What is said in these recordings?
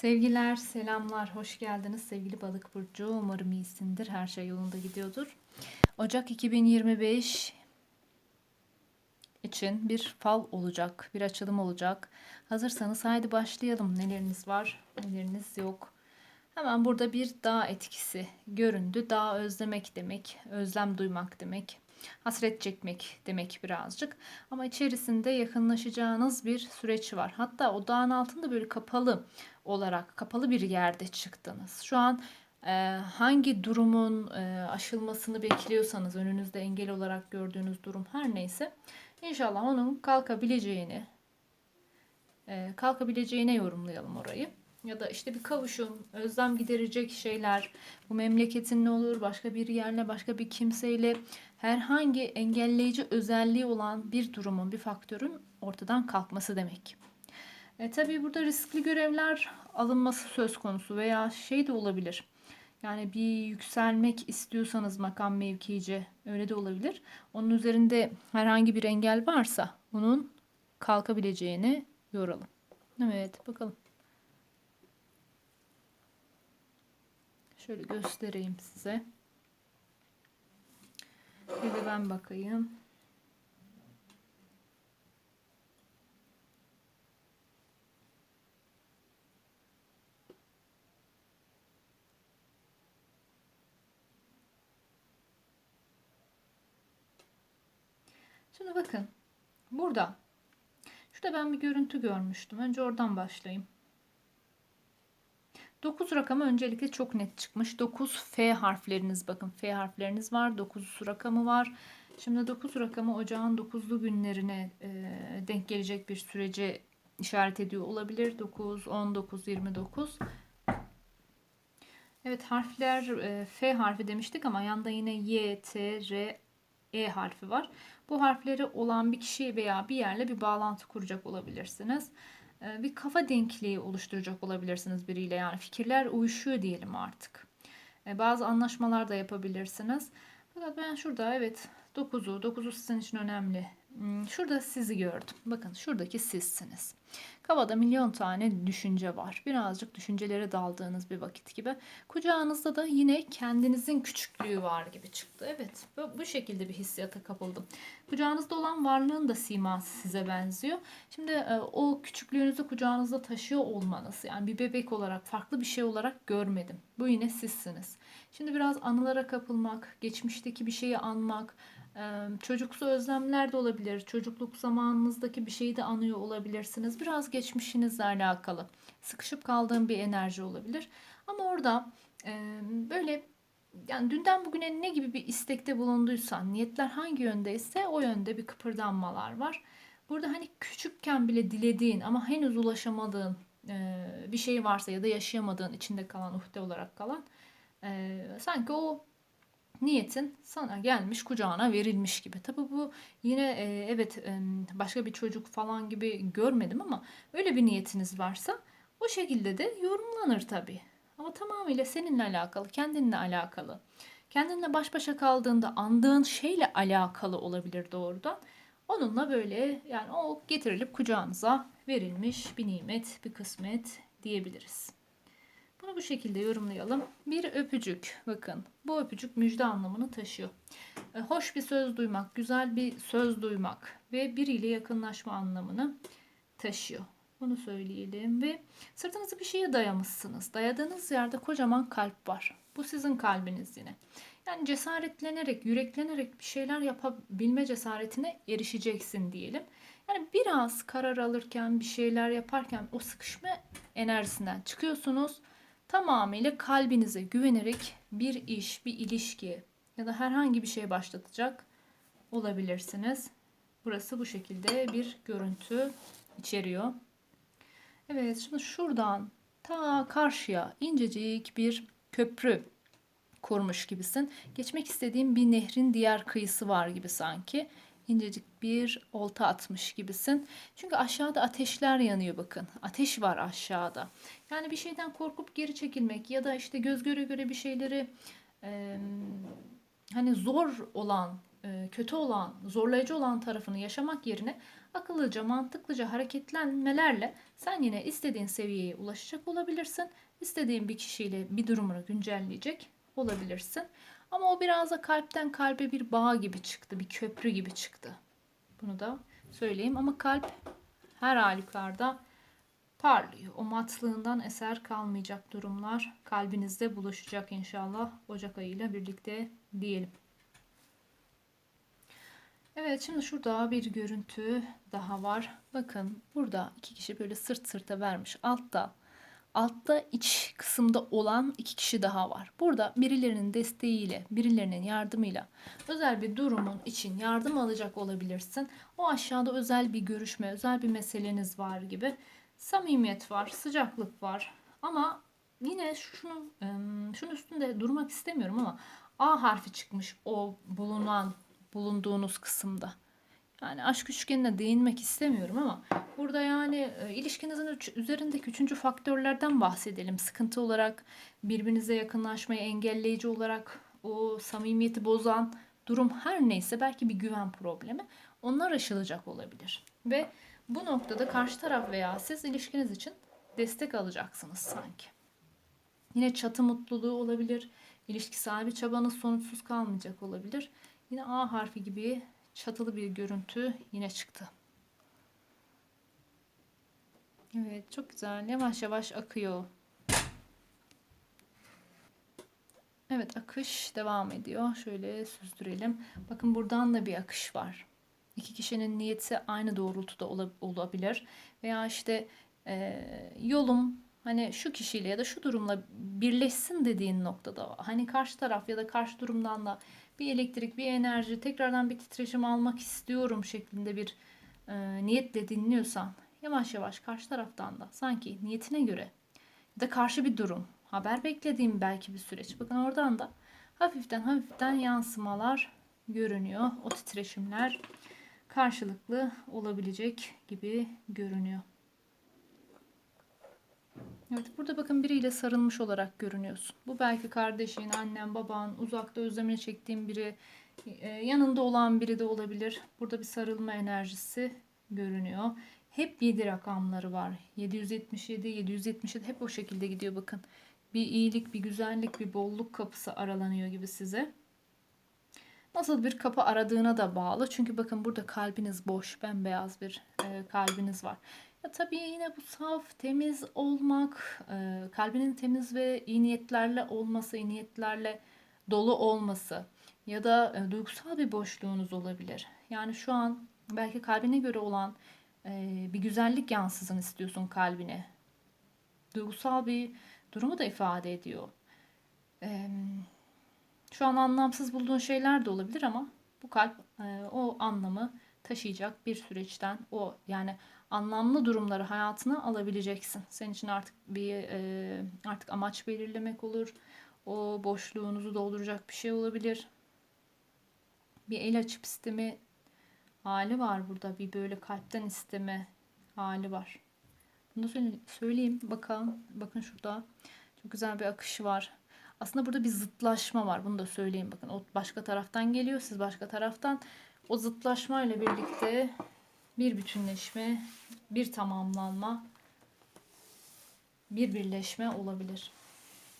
Sevgiler, selamlar, hoş geldiniz sevgili balık burcu. Umarım iyisindir, her şey yolunda gidiyordur. Ocak 2025 için bir fal olacak, bir açılım olacak. Hazırsanız haydi başlayalım. Neleriniz var, neleriniz yok. Hemen burada bir dağ etkisi göründü. Dağ özlemek demek, özlem duymak demek. Hasret çekmek demek birazcık. Ama içerisinde yakınlaşacağınız bir süreç var. Hatta o dağın altında böyle kapalı olarak kapalı bir yerde çıktınız. Şu an e, hangi durumun e, aşılmasını bekliyorsanız önünüzde engel olarak gördüğünüz durum her neyse inşallah onun kalkabileceğini e, kalkabileceğine yorumlayalım orayı. Ya da işte bir kavuşum, özlem giderecek şeyler, bu memleketin ne olur, başka bir yerle, başka bir kimseyle herhangi engelleyici özelliği olan bir durumun, bir faktörün ortadan kalkması demek. E, tabii burada riskli görevler alınması söz konusu veya şey de olabilir. Yani bir yükselmek istiyorsanız makam mevkiice öyle de olabilir. Onun üzerinde herhangi bir engel varsa bunun kalkabileceğini yoralım. Evet bakalım. Şöyle göstereyim size. Bir de ben bakayım. Şimdi bakın. Burada. Şurada ben bir görüntü görmüştüm. Önce oradan başlayayım. 9 rakamı öncelikle çok net çıkmış. 9 F harfleriniz bakın. F harfleriniz var. 9 rakamı var. Şimdi 9 rakamı ocağın 9'lu günlerine e, denk gelecek bir sürece işaret ediyor olabilir. 9, 19, 29. Evet harfler e, F harfi demiştik ama yanda yine Y, T, R, E harfi var. Bu harfleri olan bir kişi veya bir yerle bir bağlantı kuracak olabilirsiniz. Ee, bir kafa denkliği oluşturacak olabilirsiniz biriyle. Yani fikirler uyuşuyor diyelim artık. Ee, bazı anlaşmalar da yapabilirsiniz. Fakat ben şurada evet 9'u, 9'u sizin için önemli. Hmm, şurada sizi gördüm. Bakın şuradaki sizsiniz. Kafada milyon tane düşünce var. Birazcık düşüncelere daldığınız bir vakit gibi. Kucağınızda da yine kendinizin küçüklüğü var gibi çıktı. Evet bu, şekilde bir hissiyata kapıldım. Kucağınızda olan varlığın da siması size benziyor. Şimdi e, o küçüklüğünüzü kucağınızda taşıyor olmanız yani bir bebek olarak farklı bir şey olarak görmedim. Bu yine sizsiniz. Şimdi biraz anılara kapılmak, geçmişteki bir şeyi anmak, Çocuksu özlemler de olabilir. Çocukluk zamanınızdaki bir şeyi de anıyor olabilirsiniz. Biraz geçmişinizle alakalı. Sıkışıp kaldığım bir enerji olabilir. Ama orada böyle yani dünden bugüne ne gibi bir istekte bulunduysan, niyetler hangi yöndeyse o yönde bir kıpırdanmalar var. Burada hani küçükken bile dilediğin ama henüz ulaşamadığın bir şey varsa ya da yaşayamadığın içinde kalan uhde olarak kalan sanki o niyetin sana gelmiş kucağına verilmiş gibi. Tabi bu yine e, evet e, başka bir çocuk falan gibi görmedim ama öyle bir niyetiniz varsa o şekilde de yorumlanır tabi. Ama tamamıyla seninle alakalı, kendinle alakalı. Kendinle baş başa kaldığında andığın şeyle alakalı olabilir doğrudan. Onunla böyle yani o getirilip kucağınıza verilmiş bir nimet, bir kısmet diyebiliriz. Bunu bu şekilde yorumlayalım. Bir öpücük. Bakın bu öpücük müjde anlamını taşıyor. E, hoş bir söz duymak, güzel bir söz duymak ve biriyle yakınlaşma anlamını taşıyor. Bunu söyleyelim ve sırtınızı bir şeye dayamışsınız. Dayadığınız yerde kocaman kalp var. Bu sizin kalbiniz yine. Yani cesaretlenerek, yüreklenerek bir şeyler yapabilme cesaretine erişeceksin diyelim. Yani biraz karar alırken, bir şeyler yaparken o sıkışma enerjisinden çıkıyorsunuz tamamıyla kalbinize güvenerek bir iş, bir ilişki ya da herhangi bir şey başlatacak olabilirsiniz. Burası bu şekilde bir görüntü içeriyor. Evet şimdi şuradan ta karşıya incecik bir köprü kurmuş gibisin. Geçmek istediğim bir nehrin diğer kıyısı var gibi sanki incecik bir olta atmış gibisin. Çünkü aşağıda ateşler yanıyor bakın. Ateş var aşağıda. Yani bir şeyden korkup geri çekilmek ya da işte göz göre göre bir şeyleri e, hani zor olan e, kötü olan, zorlayıcı olan tarafını yaşamak yerine akıllıca, mantıklıca hareketlenmelerle sen yine istediğin seviyeye ulaşacak olabilirsin. İstediğin bir kişiyle bir durumunu güncelleyecek olabilirsin. Ama o biraz da kalpten kalbe bir bağ gibi çıktı, bir köprü gibi çıktı. Bunu da söyleyeyim ama kalp her halükarda parlıyor. O matlığından eser kalmayacak durumlar kalbinizde buluşacak inşallah Ocak ayıyla birlikte diyelim. Evet şimdi şurada bir görüntü daha var. Bakın burada iki kişi böyle sırt sırta vermiş. Altta altta iç kısımda olan iki kişi daha var. Burada birilerinin desteğiyle, birilerinin yardımıyla özel bir durumun için yardım alacak olabilirsin. O aşağıda özel bir görüşme, özel bir meseleniz var gibi. Samimiyet var, sıcaklık var. Ama yine şunu şunun üstünde durmak istemiyorum ama A harfi çıkmış o bulunan bulunduğunuz kısımda. Yani aşk üçgenine değinmek istemiyorum ama burada yani e, ilişkinizin üç, üzerindeki üçüncü faktörlerden bahsedelim. Sıkıntı olarak birbirinize yakınlaşmayı engelleyici olarak o samimiyeti bozan durum her neyse belki bir güven problemi onlar aşılacak olabilir. Ve bu noktada karşı taraf veya siz ilişkiniz için destek alacaksınız sanki. Yine çatı mutluluğu olabilir. İlişki sahibi çabanız sonuçsuz kalmayacak olabilir. Yine A harfi gibi çatılı bir görüntü yine çıktı. Evet çok güzel. Yavaş yavaş akıyor. Evet akış devam ediyor. Şöyle süzdürelim. Bakın buradan da bir akış var. İki kişinin niyeti aynı doğrultuda olabilir. Veya işte e, yolum hani şu kişiyle ya da şu durumla birleşsin dediğin noktada hani karşı taraf ya da karşı durumdan da bir elektrik, bir enerji, tekrardan bir titreşim almak istiyorum şeklinde bir e, niyetle dinliyorsan yavaş yavaş karşı taraftan da sanki niyetine göre ya da karşı bir durum, haber beklediğim belki bir süreç. Bakın oradan da hafiften hafiften yansımalar görünüyor. O titreşimler karşılıklı olabilecek gibi görünüyor. Evet burada bakın biriyle sarılmış olarak görünüyorsun. Bu belki kardeşin, annen, baban, uzakta özlemini çektiğin biri, e, yanında olan biri de olabilir. Burada bir sarılma enerjisi görünüyor. Hep 7 rakamları var. 777, 777 hep o şekilde gidiyor bakın. Bir iyilik, bir güzellik, bir bolluk kapısı aralanıyor gibi size. Nasıl bir kapı aradığına da bağlı. Çünkü bakın burada kalbiniz boş, bembeyaz bir e, kalbiniz var. Ya tabii yine bu saf, temiz olmak, e, kalbinin temiz ve iyi niyetlerle olması, iyi niyetlerle dolu olması ya da e, duygusal bir boşluğunuz olabilir. Yani şu an belki kalbine göre olan e, bir güzellik yansısın istiyorsun kalbine. Duygusal bir durumu da ifade ediyor. E, şu an anlamsız bulduğun şeyler de olabilir ama bu kalp e, o anlamı taşıyacak bir süreçten o yani anlamlı durumları hayatına alabileceksin. Senin için artık bir e, artık amaç belirlemek olur. O boşluğunuzu dolduracak bir şey olabilir. Bir el açıp isteme hali var burada. Bir böyle kalpten isteme hali var. Bunu söyleyeyim. Bakalım. Bakın şurada. Çok güzel bir akışı var. Aslında burada bir zıtlaşma var. Bunu da söyleyeyim. Bakın o başka taraftan geliyor. Siz başka taraftan. O zıtlaşma ile birlikte bir bütünleşme, bir tamamlanma, bir birleşme olabilir.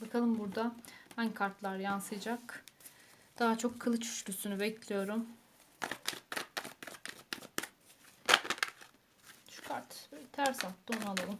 Bakalım burada hangi kartlar yansıyacak. Daha çok kılıç üçlüsünü bekliyorum. Şu kart böyle ters attı onu alalım.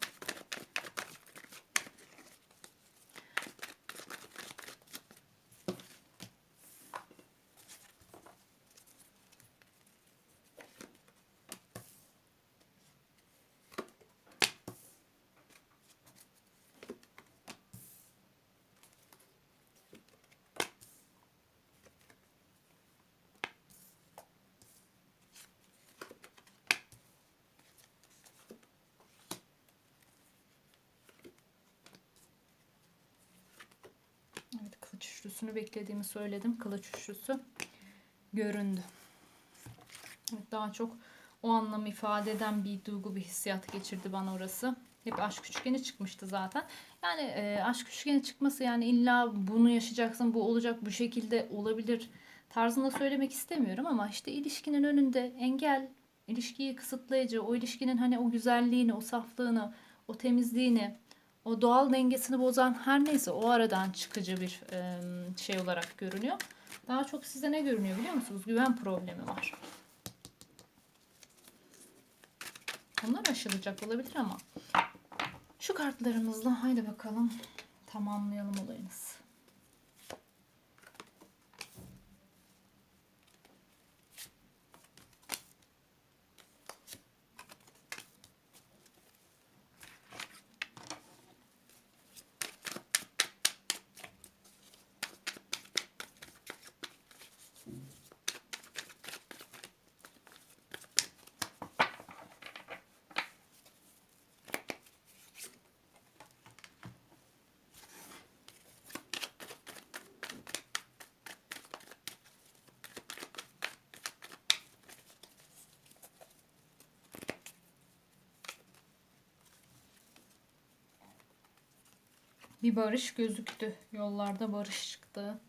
kılıç üçlüsünü beklediğimi söyledim. Kılıç üçlüsü göründü. Daha çok o anlamı ifade eden bir duygu, bir hissiyat geçirdi bana orası. Hep aşk üçgeni çıkmıştı zaten. Yani e, aşk üçgeni çıkması yani illa bunu yaşayacaksın, bu olacak, bu şekilde olabilir tarzında söylemek istemiyorum ama işte ilişkinin önünde engel, ilişkiyi kısıtlayıcı, o ilişkinin hani o güzelliğini, o saflığını, o temizliğini, o doğal dengesini bozan her neyse o aradan çıkıcı bir e, şey olarak görünüyor. Daha çok size ne görünüyor biliyor musunuz? Güven problemi var. Bunlar aşılacak olabilir ama şu kartlarımızla haydi bakalım tamamlayalım olayınız. Bir barış gözüktü. Yollarda barış çıktı.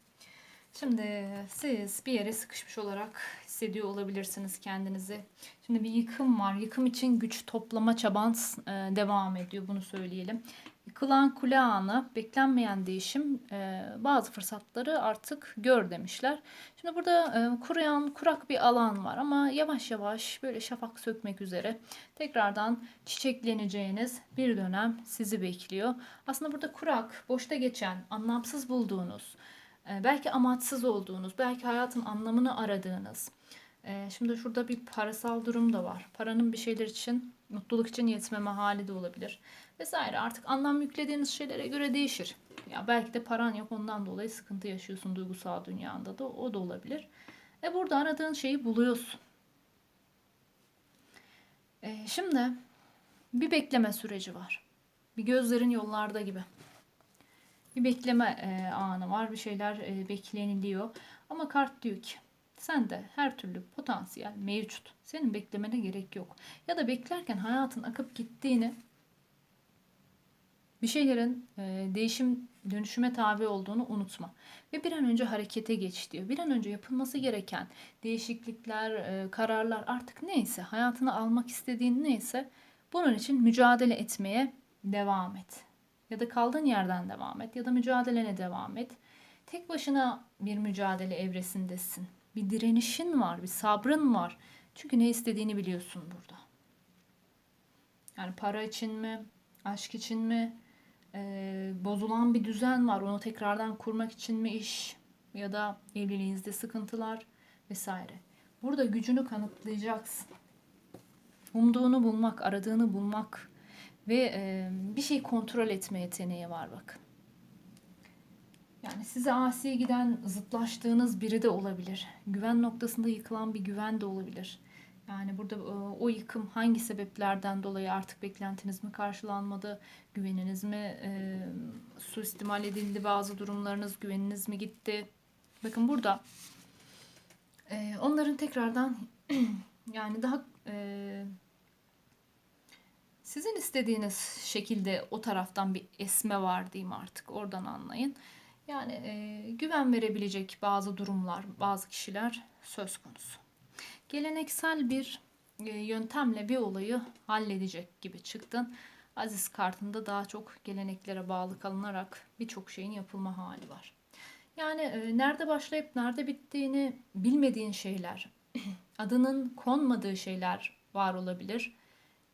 Şimdi siz bir yere sıkışmış olarak hissediyor olabilirsiniz kendinizi. Şimdi bir yıkım var. Yıkım için güç toplama çaban e, devam ediyor. Bunu söyleyelim. Yıkılan kule anı, beklenmeyen değişim, e, bazı fırsatları artık gör demişler. Şimdi burada e, kuruyan, kurak bir alan var ama yavaş yavaş böyle şafak sökmek üzere tekrardan çiçekleneceğiniz bir dönem sizi bekliyor. Aslında burada kurak, boşta geçen, anlamsız bulduğunuz, e, belki amaçsız olduğunuz, belki hayatın anlamını aradığınız. E, şimdi şurada bir parasal durum da var. Paranın bir şeyler için, mutluluk için yetmeme hali de olabilir. Vesaire artık anlam yüklediğiniz şeylere göre değişir. Ya belki de paran yok ondan dolayı sıkıntı yaşıyorsun duygusal dünyanda da o da olabilir. E burada aradığın şeyi buluyorsun. E, şimdi bir bekleme süreci var. Bir gözlerin yollarda gibi. Bir bekleme e, anı var. Bir şeyler e, bekleniliyor. Ama kart diyor ki sen de her türlü potansiyel mevcut. Senin beklemene gerek yok. Ya da beklerken hayatın akıp gittiğini bir şeylerin e, değişim dönüşüme tabi olduğunu unutma. Ve bir an önce harekete geç diyor. Bir an önce yapılması gereken değişiklikler, e, kararlar artık neyse, hayatını almak istediğin neyse bunun için mücadele etmeye devam et. Ya da kaldığın yerden devam et ya da mücadelene devam et. Tek başına bir mücadele evresindesin. Bir direnişin var, bir sabrın var. Çünkü ne istediğini biliyorsun burada. Yani para için mi, aşk için mi, e, bozulan bir düzen var. Onu tekrardan kurmak için mi iş ya da evliliğinizde sıkıntılar vesaire. Burada gücünü kanıtlayacaksın. Umduğunu bulmak, aradığını bulmak ve e, bir şey kontrol etme yeteneği var bakın. Yani size asi giden zıtlaştığınız biri de olabilir. Güven noktasında yıkılan bir güven de olabilir. Yani burada e, o yıkım hangi sebeplerden dolayı artık beklentiniz mi karşılanmadı, güveniniz mi e, suistimal edildi bazı durumlarınız, güveniniz mi gitti? Bakın burada e, onların tekrardan yani daha e, sizin istediğiniz şekilde o taraftan bir esme var diyeyim artık oradan anlayın. Yani e, güven verebilecek bazı durumlar, bazı kişiler söz konusu geleneksel bir e, yöntemle bir olayı halledecek gibi çıktın. Aziz kartında daha çok geleneklere bağlı kalınarak birçok şeyin yapılma hali var. Yani e, nerede başlayıp nerede bittiğini bilmediğin şeyler, adının konmadığı şeyler var olabilir.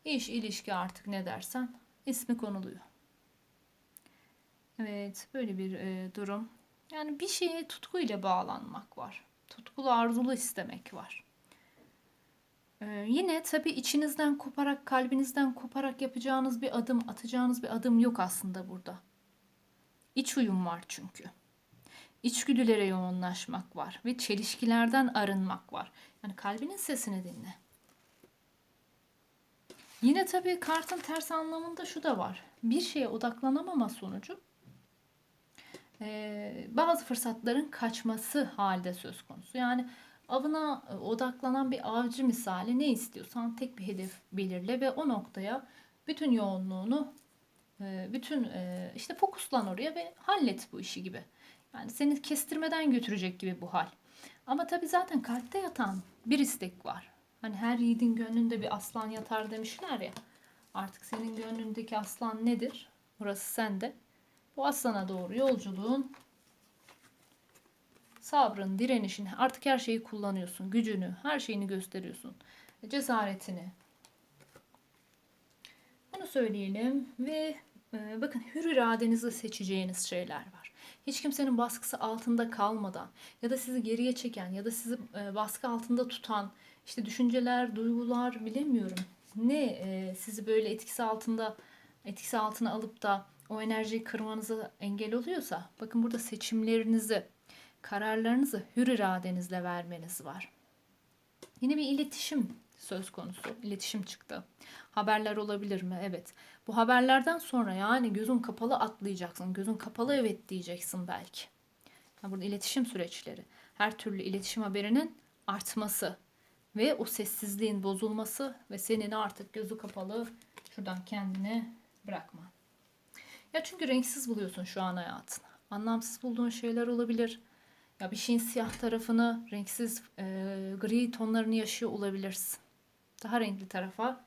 İş, ilişki artık ne dersen ismi konuluyor. Evet, böyle bir e, durum. Yani bir şeye tutkuyla bağlanmak var. Tutkulu arzulu istemek var. Ee, yine tabii içinizden koparak, kalbinizden koparak yapacağınız bir adım, atacağınız bir adım yok aslında burada. İç uyum var çünkü. İçgüdülere yoğunlaşmak var ve çelişkilerden arınmak var. Yani kalbinin sesini dinle. Yine tabii kartın ters anlamında şu da var. Bir şeye odaklanamama sonucu e, bazı fırsatların kaçması halde söz konusu. Yani avına e, odaklanan bir avcı misali ne istiyorsan tek bir hedef belirle ve o noktaya bütün yoğunluğunu e, bütün e, işte fokuslan oraya ve hallet bu işi gibi. Yani seni kestirmeden götürecek gibi bu hal. Ama tabii zaten kalpte yatan bir istek var. Hani her yiğidin gönlünde bir aslan yatar demişler ya. Artık senin gönlündeki aslan nedir? Burası sende. Bu aslana doğru yolculuğun sabrın, direnişin artık her şeyi kullanıyorsun. Gücünü, her şeyini gösteriyorsun. Cesaretini. Bunu söyleyelim ve e, bakın hür iradenizle seçeceğiniz şeyler var. Hiç kimsenin baskısı altında kalmadan ya da sizi geriye çeken ya da sizi e, baskı altında tutan işte düşünceler, duygular bilemiyorum. Ne e, sizi böyle etkisi altında etkisi altına alıp da o enerjiyi kırmanıza engel oluyorsa bakın burada seçimlerinizi, kararlarınızı hür iradenizle vermeniz var. Yine bir iletişim söz konusu. İletişim çıktı. Haberler olabilir mi? Evet. Bu haberlerden sonra yani gözün kapalı atlayacaksın. Gözün kapalı evet diyeceksin belki. Ya burada iletişim süreçleri. Her türlü iletişim haberinin artması ve o sessizliğin bozulması ve senin artık gözü kapalı şuradan kendini bırakma. Ya çünkü renksiz buluyorsun şu an hayatını. Anlamsız bulduğun şeyler olabilir. Ya bir şeyin siyah tarafını, renksiz e, gri tonlarını yaşıyor olabilirsin. Daha renkli tarafa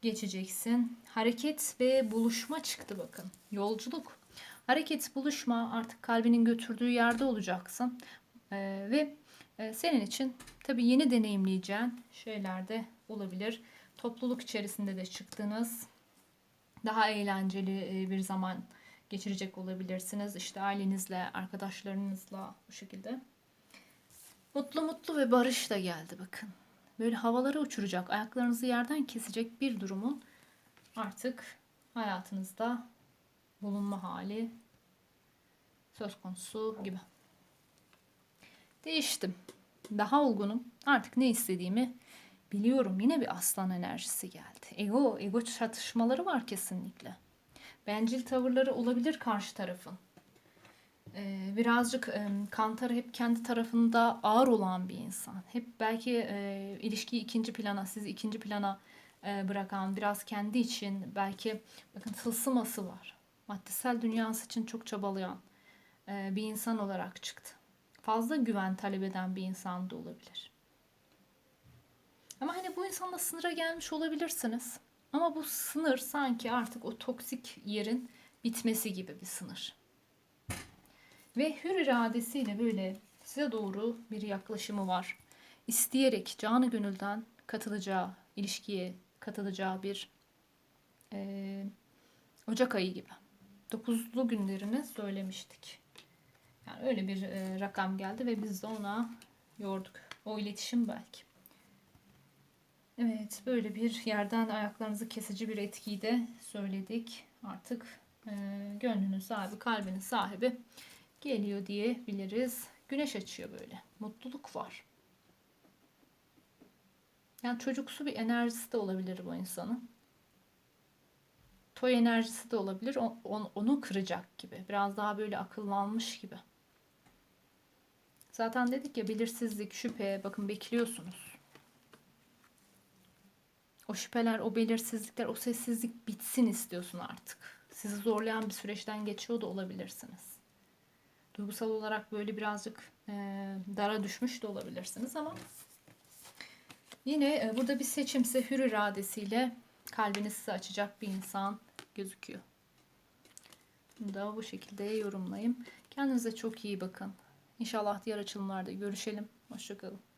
geçeceksin. Hareket ve buluşma çıktı bakın. Yolculuk. Hareket, buluşma artık kalbinin götürdüğü yerde olacaksın. E, ve e, senin için tabii yeni deneyimleyeceğin şeyler de olabilir. Topluluk içerisinde de çıktığınız daha eğlenceli e, bir zaman geçirecek olabilirsiniz. İşte ailenizle, arkadaşlarınızla bu şekilde. Mutlu mutlu ve barış da geldi bakın. Böyle havalara uçuracak, ayaklarınızı yerden kesecek bir durumun artık hayatınızda bulunma hali söz konusu gibi. Değiştim. Daha olgunum. Artık ne istediğimi biliyorum. Yine bir aslan enerjisi geldi. Ego, ego çatışmaları var kesinlikle bencil tavırları olabilir karşı tarafın. Ee, birazcık e, kantarı hep kendi tarafında ağır olan bir insan. Hep belki e, ilişkiyi ikinci plana, sizi ikinci plana e, bırakan, biraz kendi için belki bakın tılsıması var. Maddesel dünyası için çok çabalayan e, bir insan olarak çıktı. Fazla güven talep eden bir insan da olabilir. Ama hani bu insanla sınıra gelmiş olabilirsiniz. Ama bu sınır sanki artık o toksik yerin bitmesi gibi bir sınır. Ve hür iradesiyle böyle size doğru bir yaklaşımı var. İsteyerek canı gönülden katılacağı, ilişkiye katılacağı bir e, Ocak ayı gibi. Dokuzlu günlerini söylemiştik. Yani öyle bir e, rakam geldi ve biz de ona yorduk. O iletişim belki. Evet, böyle bir yerden ayaklarınızı kesici bir etkiyi de söyledik. Artık e, gönlünün sahibi, kalbinin sahibi geliyor diyebiliriz. Güneş açıyor böyle. Mutluluk var. Yani çocuksu bir enerjisi de olabilir bu insanın. Toy enerjisi de olabilir. On, onu kıracak gibi. Biraz daha böyle akıllanmış gibi. Zaten dedik ya belirsizlik, şüphe. Bakın bekliyorsunuz. O şüpheler, o belirsizlikler, o sessizlik bitsin istiyorsun artık. Sizi zorlayan bir süreçten geçiyor da olabilirsiniz. Duygusal olarak böyle birazcık e, dara düşmüş de olabilirsiniz ama yine e, burada bir seçimse hür iradesiyle kalbini size açacak bir insan gözüküyor. Bunu da bu şekilde yorumlayayım. Kendinize çok iyi bakın. İnşallah diğer açılımlarda görüşelim. Hoşçakalın.